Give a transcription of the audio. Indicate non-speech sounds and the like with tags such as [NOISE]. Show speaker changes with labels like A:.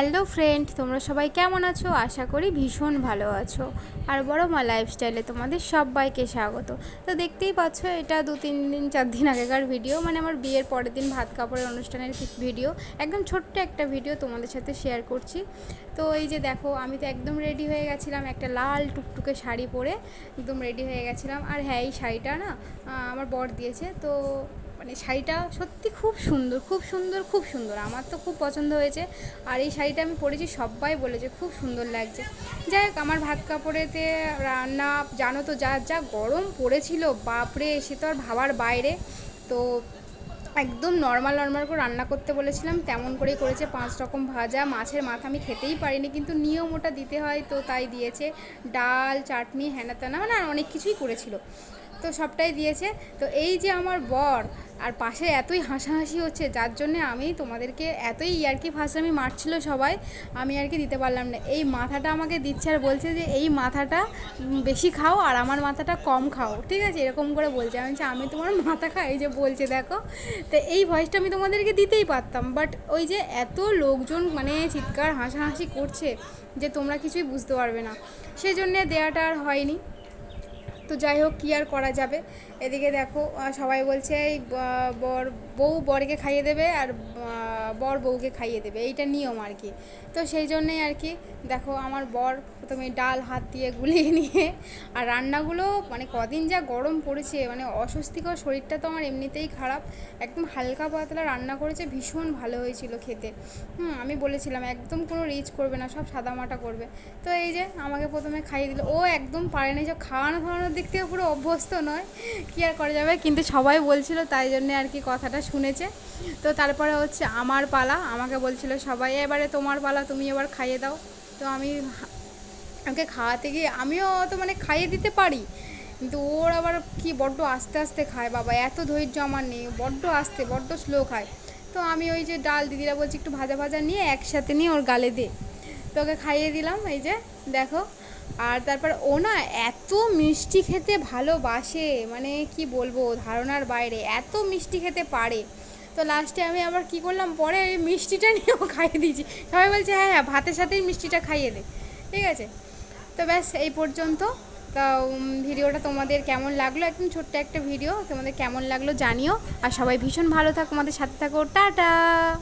A: Hello friend, তোমরা সবাই কেমন আছো? আশা করি ভীষণ ভালো আছো। আর বড় মা লাইফস্টাইলে তোমাদের সবাইকে স্বাগত। তো দেখতেই পাচ্ছ, এটা দু তিন দিন, চার দিন আগেকার ভিডিও। মানে আমার বিয়ের পরের দিন ভাত কাপড়ের অনুষ্ঠানের ভিডিও। একদম ছোট্ট একটা ভিডিও তোমাদের সাথে শেয়ার করছি। তো এই যে দেখো, আমি তো একদম রেডি হয়ে গেছিলাম একটা লাল টুকটুকে শাড়ি পরে। একদম রেডি হয়ে গেছিলাম। আর হ্যাঁ এই শাড়িটা না আমার বর দিয়েছে। তো মানে শাড়িটা সত্যি খুব সুন্দর খুব সুন্দর খুব সুন্দর। আমার তো খুব পছন্দ হয়েছে। আর এই শাড়িটা আমি পরেছি, সবাই বলেছে খুব সুন্দর লাগছে। যাই হোক, আমার ভাত কাপড়েতে রান্না, জানো তো, যা যা গরম পড়েছিল, বাপরে, সে তো আর ভাবার বাইরে। তো একদম নর্মাল নর্মাল করে রান্না করতে বলেছিলাম, তেমন করেই করেছে, পাঁচ রকম ভাজা, মাছের মাথা আমি খেতেই পারিনি, কিন্তু নিয়ম ওটা দিতে হয় তো তাই দিয়েছে। ডাল, চাটনি হ্যানা ত্যানা মানে অনেক কিছুই করেছিল। তো সবটাই দিয়েছে। তো এই যে আমার বর আর পাশে এতই হাসাহাসি হচ্ছে, যার জন্যে আমি তোমাদেরকে এতই ইয়ার্কি ফাঁসামি মারছিল সবাই, আমি আর কি দিতে পারলাম না। এই মাথাটা আমাকে দিচ্ছে আর বলছে যে, এই মাথাটা বেশি খাও আর আমার মাথাটা কম খাও। ঠিক আছে, এরকম করে বলছে। আমি আমি তোমার মাথা খাই? এই যে বলছে, দেখো। তো এই ভয়েসটা আমি তোমাদেরকে দিতেই পারতাম বাট ওই যে এত লোকজন মানে চিৎকার, হাসাহাসি করছে যে তোমরা কিছুই বুঝতে পারবে না। সেই জন্যে দেওয়াটা আর হয়নি। তো যাই হোক, কী আর করা যাবে? এদিকে দেখো সবাই বলছে, এই বর, বউ বরকে খাইয়ে দেবে আর বর বউকে খাইয়ে দেবে, এইটা নিয়ম আর কি। তো সেই জন্যেই আর কি, দেখো আমার বর প্রথমে ডাল হাত দিয়ে গুলিয়ে [LAUGHS] নিয়ে, আর রান্নাগুলো মানে কদিন যা গরম পড়েছে মানে অস্বস্তিকর শরীরটা তো আমার এমনিতেই খারাপ। একদম হালকা পাতলা রান্না করেছে, ভীষণ ভালো হয়েছিল খেতে। হুম, আমি বলেছিলাম, একদম কোনো রিচ করবে না, সব সাদামাটা করবে। তো এই যে আমাকে প্রথমে খাইয়ে দিল, ও একদম পারে না সব খাওয়ানো খাওয়ানোর দিক থেকে পুরো অভ্যস্ত নয়, কী আর করা যাবে? কিন্তু সবাই বলছিল, তাই জন্যে আর কি কথাটা শুনেছে। তো তারপরে হচ্ছে আমার পালা। আমাকে বলছিল, সবাই, এবারে তোমার পালা, তুমি এবার খাইয়ে দাও। তো আমি ওকে খাওয়াতে গিয়ে, আমিও তো মানে খাইয়ে দিতে পারি, কিন্তু ওর আবার কি বড্ড আস্তে আস্তে খায় বাবা, এত ধৈর্য আমার নেই, বড্ড আস্তে, বড্ড স্লো খায়। তো আমি ওই যে ডাল দিদিরা বলছি, একটু ভাজা ভাজা নিয়ে একসাথে নিয়ে ওর গালে দে। তো ওকে খাইয়ে দিলাম, এই যে, দেখো। আর তারপর ও না এত মিষ্টি খেতে ভালোবাসে মানে কি বলব, ধারণার বাইরে, এত মিষ্টি খেতে পারে। তো লাস্টে আমি আবার কি করলাম, পরে ওই মিষ্টিটা নিয়েও [LAUGHS] খাইয়ে দিয়েছি। সবাই বলছে হ্যাঁ হ্যাঁ ভাতের সাথেই মিষ্টিটা খাইয়ে দে। ঠিক আছে? তো ব্যাস, এই পর্যন্ত। তা ভিডিওটা তোমাদের কেমন লাগল? একদম ছোট্ট একটা ভিডিও। তোমাদের কেমন লাগল জানিও। আর সবাই ভীষণ ভালো থাকো। আমাদের সাথে থাকো। টাটা!